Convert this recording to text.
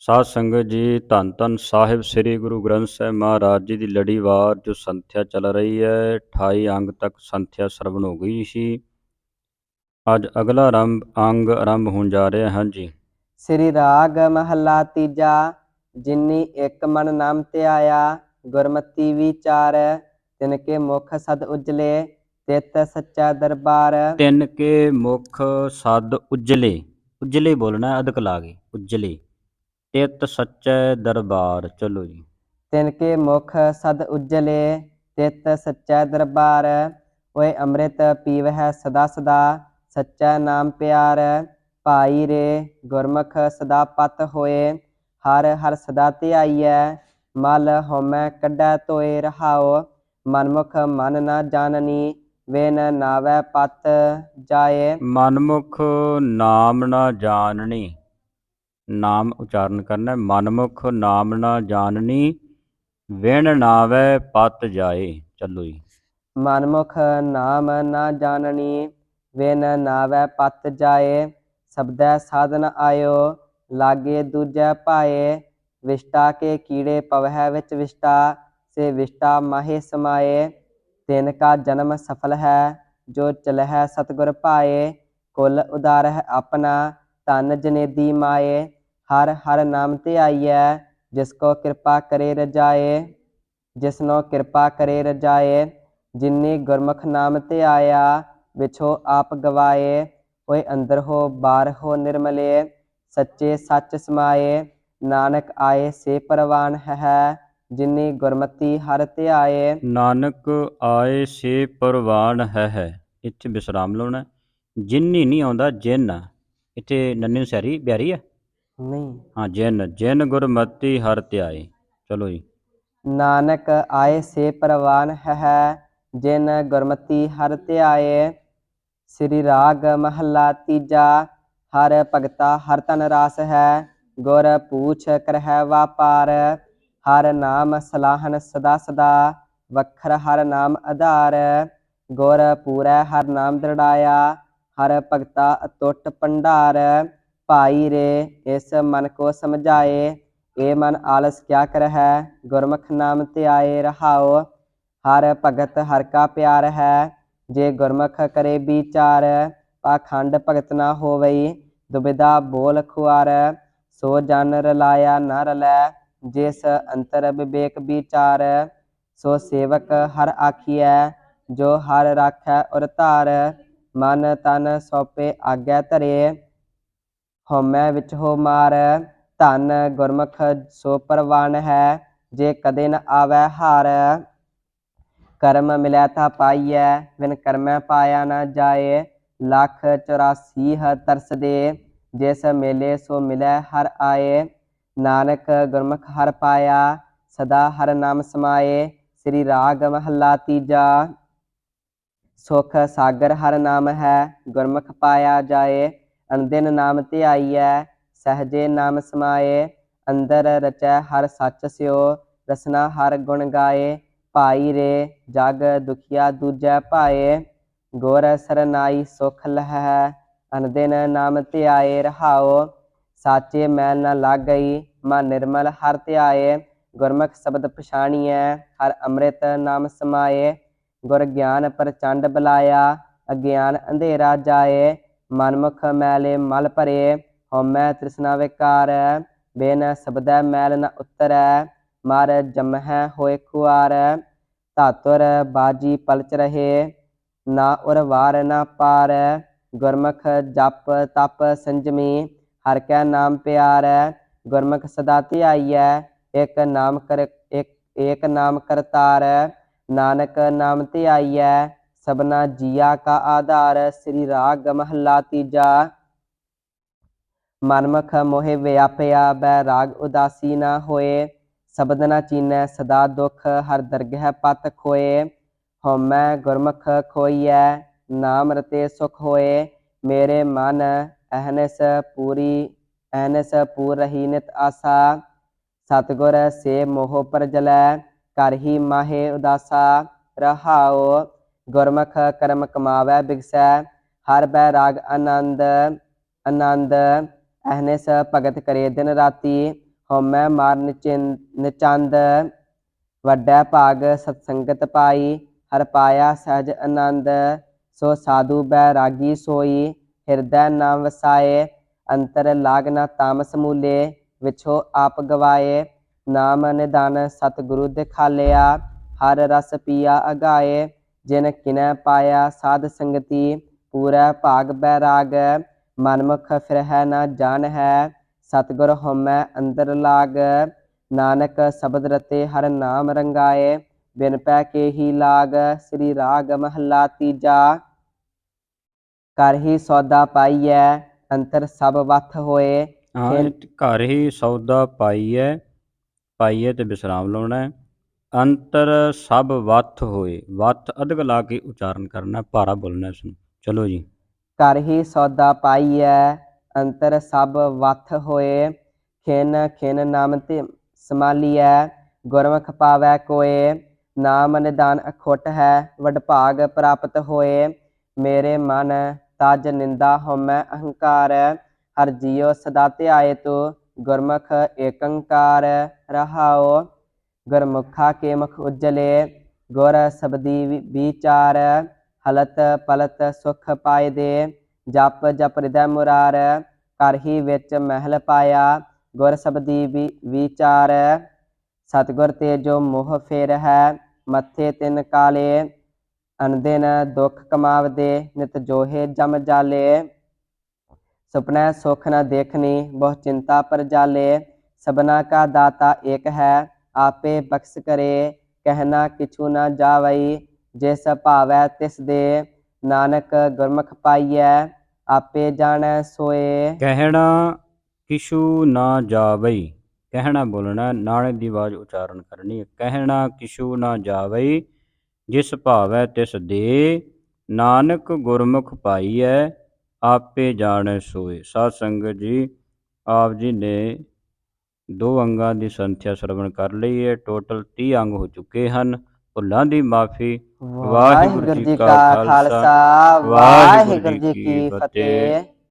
ਸਾਧ ਸੰਗਤ ਜੀ ਧੰਨ ਧੰਨ ਸਾਹਿਬ ਸ੍ਰੀ ਗੁਰੂ ਗ੍ਰੰਥ ਸਾਹਿਬ ਮਹਾਰਾਜ ਜੀ ਦੀ ਲੜੀਵਾਰ ਜੋ ਸੰਥਿਆ ਚੱਲ ਰਹੀ ਹੈ 28 ਅੰਗ ਤੱਕ ਸੰਥਿਆ ਸਰਵਣ ਹੋ ਗਈ ਸੀ। ਅੱਜ ਅਗਲਾ ਆਰੰਭ ਅੰਗ ਆਰੰਭ ਹੋਣ ਜਾ ਰਿਹਾ ਹੈ ਹਾਂਜੀ। ਸ੍ਰੀ ਰਾਗ ਮਹੱਲਾ ਤੀਜਾ ਜਿਨੀ ਇੱਕ ਮਨ ਨਾਮ ਧਿਆਇਆ ਗੁਰਮਤੀ ਵਿਚਾਰ ਤਿਨ ਕੇ ਮੁਖ ਸਦ ਉਜਲੇ ਤਿਤ ਸੱਚਾ ਦਰਬਾਰ। ਤਿੰਨ ਕੇ ਮੁਖ ਸਦ ਉਜਲੇ ਉਜਲੇ ਬੋਲਣਾ ਅਦਕ ਲਾ ਕੇ ਉਜਲੇ। ਤਿਤ ਸੱਚੈ ਦਰਬਾਰ ਚਲੋ ਜੀ। ਤਿਨ ਕੇ ਮੁਖ ਸਦ ਉਜਲੇ ਤਿਤ ਸੱਚਾ ਦਰਬਾਰ ਓਏ ਅੰਮ੍ਰਿਤ ਪੀਵਹਿ ਸਦਾ ਸਦਾ ਸੱਚਾ ਨਾਮ ਪਿਆਰ ਭਾਈ ਰੇ ਗੁਰਮੁਖ ਸਦਾ ਪਤ ਹੋਏ ਹਰ ਹਰ ਸਦਾ ਧਿਆਈਐ ਮਲ ਹਉਮੈ ਕੱਢੈ ਤੋਏ ਰਹਾਓ ਮਨਮੁਖ ਮਨ ਨਾ ਜਾਣਨੀ ਵੇਨ ਨਾਵੈ ਪਤ ਜਾਏ। ਮਨਮੁਖ ਨਾਮ ਨਾ ਜਾਣਨੀ ਨਾਮ ਉਚਾਰਨ ਕਰਨਾ ਮਨਮੁਖ ਨਾਮ ਨਾ ਜਾਣਨੀ, ਵਿਣ ਨਾਵੈ ਪਤ ਜਾਏ। ਚਲੋ ਜੀ। ਮਨਮੁਖ ਨਾਮ ਨਾ ਜਾਣਨੀ ਵੇਨ ਨਾਵੈ ਪਤ ਜਾਏ। ਸਬਦੈ ਸਾਧਨ ਆਇਓ, ਲਾਗੇ ਦੂਜੈ ਪਾਏ ਵਿਸ਼ਟਾ ਕੇ ਕੀੜੇ ਪਵਹਿ ਵਿੱਚ ਵਿਸ਼ਟਾ, ਸੇ ਵਿਸ਼ਟਾ ਮਾਹੇ ਸਮਾਏ। ਤਿਨ ਕਾ ਜਨਮ ਸਫਲ ਹੈ, ਜੋ ਚਲਹਿ ਸਤਗੁਰ ਪਾਏ ਕੁਲ ਉਦਾਰ ਹੈ ਆਪਣਾ, ਧਨ ਜਨੇਦੀ ਮਾਏ। ਹਰ ਹਰ ਨਾਮ ਤੇ ਧਿਆਈਐ ਜਿਸ ਕੋ ਕਿਰਪਾ ਕਰੇ ਰਜਾਏ ਜਿਸਨੋ ਕਿਰਪਾ ਕਰੇ ਰਜਾਏ, ਜਿਨੀ ਗੁਰਮੁਖ ਨਾਮ ਤੇ ਆਇਆ, ਵਿਛੋ ਆਪ ਗਵਾਏ ਓਏ ਅੰਦਰ ਹੋ, ਬਾਹਰ ਹੋ ਨਿਰਮਲੇ, ਸੱਚੇ ਸੱਚ ਸਮਾਏ, ਨਾਨਕ ਆਏ ਸੇ ਪਰਵਾਨ ਹੈ, ਜਿਨੀ ਗੁਰਮਤੀ ਹਰ ਤੇ ਆਏ। ਨਾਨਕ ਆਏ ਸੇ ਪਰਵਾਨ ਹੈ ਹੈ। ਇੱਥੇ ਵਿਸਰਾਮ ਲਾਉਣਾ, ਜਿੰਨੀ ਨਹੀਂ ਆਉਂਦਾ, ਜਿਨ। ਆ। ਇੱਥੇ ਨੰਨੀ ਸਹਿਰੀ ਬਿਆਰੀ ਹੈ ਨਹੀਂ। ਹਾਂ ਜਿਨ ਜਿਨ ਗੁਰਮਤੀ ਹਰ ਧਿਆਏ। ਚਲੋ ਜੀ। ਨਾਨਕ ਆਏ ਸੇ ਪਰਵਾਨ ਹੈ ਜਿਨ ਗੁਰਮਤੀ ਹਰ ਧਿਆਏ। ਸ੍ਰੀ ਰਾਗ ਮਹੱਲਾ ਤੀਜਾ ਹਰ ਭਗਤਾ ਹਰ ਤਨ ਰਾਸ ਹੈ ਗੁਰ ਪੂਛ ਕਰਹਿ ਵਾਪਾਰ। ਹਰ ਨਾਮ ਸਲਾਹਨ ਸਦਾ ਸਦਾ ਵਖਰ ਹਰ ਨਾਮ ਆਧਾਰ ਗੁਰ ਪੂਰੈ ਹਰ ਨਾਮ ਦ੍ਰਿੜਾਇਆ ਹਰ ਭਗਤਾ ਅਟੁੱਟ ਭੰਡਾਰ। ਭਾਈ ਰੇ, ਇਸ ਮਨ ਕੋ ਸਮਝਾਏ ਏ ਮਨ ਆਲਸ ਕਿਆ ਕਰ ਹੈ ਗੁਰਮੁਖ ਨਾਮ ਧਿਆਏ ਰਹਾਓ ਹਰ ਭਗਤ ਹਰ ਕਾ ਪਿਆਰ ਹੈ, ਜੇ ਗੁਰਮੁਖ ਕਰੇ ਵਿਚਾਰ, ਪਾਖੰਡ ਭਗਤ ਨਾ ਹੋਵਈ ਦੁਬਿਦਾ ਬੋਲ ਖੁਆਰ, ਸੋ ਜਨ ਰਲਾਇਆ ਨਾ ਰਲੈ, ਜਿਸ ਅੰਤਰ ਵਿਵੇਕ ਵਿਚਾਰ, ਸੋ ਸੇਵਕ ਹਰ ਆਖੀਐ, ਜੋ ਹਰ ਰਾਖੈ ਉਰ ਧਾਰ ਮਨ ਤਨ ਸੋਪੇ ਆਗੈ ਧਰੇ ਹਉਮੈ ਵਿੱਚ ਹੋ ਮਾਰ, ਧਨ ਗੁਰਮੁਖ ਸੋ ਪਰਵਾਨ ਹੈ, ਜੇ ਕਦੇ ਨ ਆਵੈ ਹਾਰ। ਕਰਮ ਮਿਲੈ ਤਾ ਪਾਈਐ, ਬਿਨ ਕਰਮੈ ਪਾਇਆ ਨਾ ਜਾਏ। ਲੱਖ 84 ਹ ਤਰਸ ਦੇ ਜਿਸ ਮੇਲੇ ਸੋ ਮਿਲੈ ਹਰ ਆਏ। ਨਾਨਕ ਗੁਰਮੁਖ ਹਰ ਪਾਇਆ, ਸਦਾ ਹਰ ਨਾਮ ਸਮਾਏ। ਸ੍ਰੀ ਰਾਗ ਮਹੱਲਾ ਤੀਜਾ। ਸੁਖ ਸਾਗਰ ਹਰ ਨਾਮ ਹੈ, ਗੁਰਮੁਖ ਪਾਇਆ ਜਾਏ। ਅਣਦਿਨ ਨਾਮ ਧਿਆਈਐ, ਸਹਜੇ ਨਾਮ ਸਮਾਏ, ਅੰਦਰ ਰਚੈ ਹਰ ਸੱਚ ਸਿਓ, ਰਸਨਾ ਹਰ ਗੁਣ ਗਾਏ, ਭਾਈ ਰੇ, ਜਗ ਦੁਖੀਆ ਦੂਜੈ ਭਾਏ, ਗੁਰ ਸਰਨਾਈ ਸੁਖ ਲਹੈ ਅਨਦਿਨ ਨਾਮ ਧਿਆਏ ਰਹਾਓ ਸਾਚੇ ਮੈਲ ਨ ਲੱਗ ਗਈ ਮਨ ਨਿਰਮਲ ਹਰ ਧਿਆਏ, ਗੁਰਮੁਖ ਸ਼ਬਦ ਪਛਾਣੀਐ, ਹਰ ਅੰਮ੍ਰਿਤ ਨਾਮ ਸਮਾਏ, ਗੁਰ ਗਿਆਨ ਪ੍ਰਚੰਡ ਬਲਾਇਆ, ਅਗਿਆਨ ਅੰਧੇਰਾ ਜਾਏ ਮਨਮੁਖ ਮੈਲੇ ਮਲ ਭਰੇ, ਹਉਮੈ ਤ੍ਰਿਸ਼ਨਾ ਵਿਕਾਰ, ਬਿਨ ਸਬਦੈ ਮੈਲ ਨ ਉਤਰੈ, ਮਰ ਜਮਹਿ ਹੋਏ ਖੁਆਰ, ਧਾਤੁਰ ਬਾਜੀ ਪਲਚ ਰਹੇ, ਨਾ ਉਰ ਵਾਰ ਨਾ ਪਾਰ, ਗੁਰਮੁਖ ਜਪ ਤਪ ਸੰਜਮੀ, ਹਰ ਕੈ ਨਾਮ ਪਿਆਰ, ਗੁਰਮੁਖ ਸਦਾ ਧਿਆਈਐ, ਇਕ ਨਾਮ ਕਰ, ਇਕ, ਏਕ ਨਾਮ ਕਰਤਾਰ, ਨਾਨਕ ਨਾਮ ਧਿਆਈਐ ਸਬਨਾ ਜੀਆ ਕਾ ਆਧਾਰ, ਸ੍ਰੀ ਰਾਗ ਮਹੱਲਾ ਤੀਜਾ। ਮਨਮੁਖ ਮੋਹਿ ਵਿਆਪਿਆ ਬੈ ਰਾਗ ਉਦਾਸੀ ਨਾ ਹੋਏ। ਸ਼ਬਦ ਨਾ ਚੀਨੈ ਸਦਾ ਦੁਖ, ਹਰ ਦਰਗਹਿ ਪਤ ਖੋਏ। ਹਉਮੈ ਗੁਰਮੁਖ ਖੋਈਐ, ਨਾਮ ਰਤੇ ਸੁਖ ਹੋਏ। ਮੇਰੇ ਮਨ ਅਹਨਸ ਪੂਰੀ, ਅਹਨਸ ਪੂਰ ਰਹੀ ਨਿਤ ਆਸਾ। ਸਤਗੁਰ ਸੇ ਮੋਹ ਪਰਜਲੈ, ਕਰ ਹੀ ਮਾਹੇ ਉਦਾਸਾ। ਰਹਾਓ ਗੁਰਮੁਖ ਕਰਮ ਕਮਾਵੈ ਬਿਗਸੈ, ਹਰ ਬੈ ਰਾਗ ਆਨੰਦ ਆਨੰਦ। ਸ ਭਗਤ ਕਰੇ ਦਿਨ ਰਾਤੀ, ਹਉਮੈ ਮਾਰਨ ਨਿਚੰਦ। ਵੱਡਾ ਭਾਗ ਸਤਸੰਗਤ ਪਾਈ, ਹਰ ਪਾਇਆ ਸਹਿਜ ਆਨੰਦ। ਸੋ ਸਾਧੂ ਬੈ ਰਾਗੀ ਸੋਈ, ਹਿਰਦੈ ਨਾ ਵਸਾਏ, ਅੰਤਰ ਲਾਗ ਨਾ ਤਾਮਸ ਮੂਲੇ। ਵਿਛੋ ਆਪ ਗਵਾਏ, ਨਾਮ ਨਿਦਾਨ ਸਤਿਗੁਰੂ ਦਿਖਾਲਿਆ, ਹਰ ਰਸ ਪੀਆ ਅਗਾਏ। ਜਿਨ ਕਿਨੈ ਪਾਇਆ ਸਾਧ ਸੰਗਤੀ, ਪੂਰਾ ਭਾਗ ਬੈਰਾਗ, ਮਨਮੁਖ ਫਿਰਹਿ ਨਾ ਜਾਣ ਹੈ ਸਤਿਗੁਰ ਹਉਮੈ ਅੰਦਰ ਲਾਗ, ਨਾਨਕ ਸ਼ਬਦ ਰਤੇ ਹਰ ਨਾਮ ਰੰਗਾਏ, ਬਿਨ ਪੈ ਕੇ ਹੀ ਲਾਗ, ਸ੍ਰੀ ਰਾਗ ਮਹਲਾ ਤੀਜਾ। ਕਰ ਹੀ ਸੌਦਾ ਪਾਈਐ, ਅੰਤਰ ਸਭ ਵੱਥ ਹੋਏ। ਹਾਂ, ਘਰ ਹੀ ਸੌਦਾ ਪਾਈਐ ਪਾਈਐ ਤੇ ਵਿਸਰਾਮ ਲਾਉਣਾ ਹੈ। ਅੰਤਰ ਸਭ ਵੱਥ ਹੋਏ। ਵੱਥ ਅਧਿਕ ਲਾ ਕੇ ਉਚਾਰਨ ਕਰਨਾ ਹੈ, ਭਾਰਾ ਬੋਲਣਾ ਇਸ ਨੂੰ। ਚਲੋ ਜੀ। ਕਰ ਹੀ ਸੌਦਾ ਪਾਈਐ ਅੰਤਰ ਸਭ ਵੱਥ ਹੋਏ। ਖਿਨ ਖਿਨ ਨਾਮ ਤੇ ਸਮਾਲੀਐ ਗੁਰਮੁਖ ਪਾਵੈ ਕੋਏ। ਨਾਮ ਨਿਦਾਨ ਅਖੁੱਟ ਹੈ ਵਡਭਾਗ ਪ੍ਰਾਪਤ ਹੋਏ। ਮੇਰੇ ਮਨ ਤਜ ਨਿੰਦਾ ਹਉਮੈ ਅਹੰਕਾਰ ਹਰ ਜੀਉ ਸਦਾ ਧਿਆਏ ਤੋ। ਗੁਰਮੁਖ ਏਕੰਕਾਰ ਰਹਾਓ ਗੁਰਮੁਖਾ ਕੇ ਮੁਖ ਉਜਲੇ, ਗੁਰ ਸਬਦੀ ਵਿ- ਵਿਚਾਰ, ਹਲਤ ਪਲਤ ਸੁਖ ਪਾਏ ਦੇ ਜਪ ਜਪ ਹਿਰਦੈ ਮੁਰਾਰ ਕਰ ਹੀ ਵਿੱਚ ਮਹਿਲ ਪਾਇਆ, ਗੁਰ ਸਬਦੀ ਵਿ- ਵਿਚਾਰ, ਸਤਗੁਰ ਤੇ ਜੋ ਮੋਹ ਫੇਰ ਹੈ, ਮੱਥੇ ਤਿੰਨ ਕਾਲੇ, ਅਨਦਿਨ ਦੁਖ ਕਮਾਵਦੇ, ਨਿਤ ਜੋਹੇ ਜਮ ਜਾਲੇ, ਸੁਪਨੈ ਸੁਖ ਨ ਦੇਖਨੀ, ਬਹੁ ਚਿੰਤਾ ਪਰ ਜਾਲੇ ਸਬਨਾ ਕਾ ਦਾਤਾ ਏਕ ਹੈ ਆਪੇ ਬਖਸ਼ ਕਰੇ ਕਹਿਣਾ ਕਿਛੂ ਨਾ ਜਾਵਈ, ਜਿਸ ਭਾਵੈ ਤਿਸ ਦੇ, ਨਾਨਕ ਗੁਰਮੁਖ ਪਾਈਐ, ਆਪੇ ਜਾਣੈ ਸੋਏ। ਕਹਿਣਾ ਕਿਛੂ ਨਾ ਜਾਵਈ, ਕਹਿਣਾ ਬੋਲਣਾ ਨਾਣੇ ਦੀ ਆਵਾਜ਼ ਉਚਾਰਨ ਕਰਨੀ ਹੈ। ਕਹਿਣਾ ਕਿਛੂ ਨਾ ਜਾਵਈ, ਜਿਸ ਭਾਵੈ ਤਿਸ ਦੇ, ਨਾਨਕ ਗੁਰਮੁਖ ਪਾਈਐ, ਆਪੇ ਜਾਣੈ ਸੋਏ। ਸਾਧ ਸੰਗਤ ਜੀ, ਆਪ ਜੀ ਨੇ ਦੋ ਅੰਗਾਂ ਦੀ ਸੰਥਿਆ ਸ਼ਰਵਣ ਕਰ ਲਈ। ਹੈ ਟੋਟਲ 30 ਅੰਗ ਹੋ ਚੁੱਕੇ ਹਨ। ਭੁੱਲਾਂ ਦੀ ਮਾਫੀ। ਵਾਹਿਗੁਰੂ ਜੀ ਕਾ ਖਾਲਸਾ। ਵਾਹਿਗੁਰੂ ਜੀ ਕੀ ਫਤਿਹ।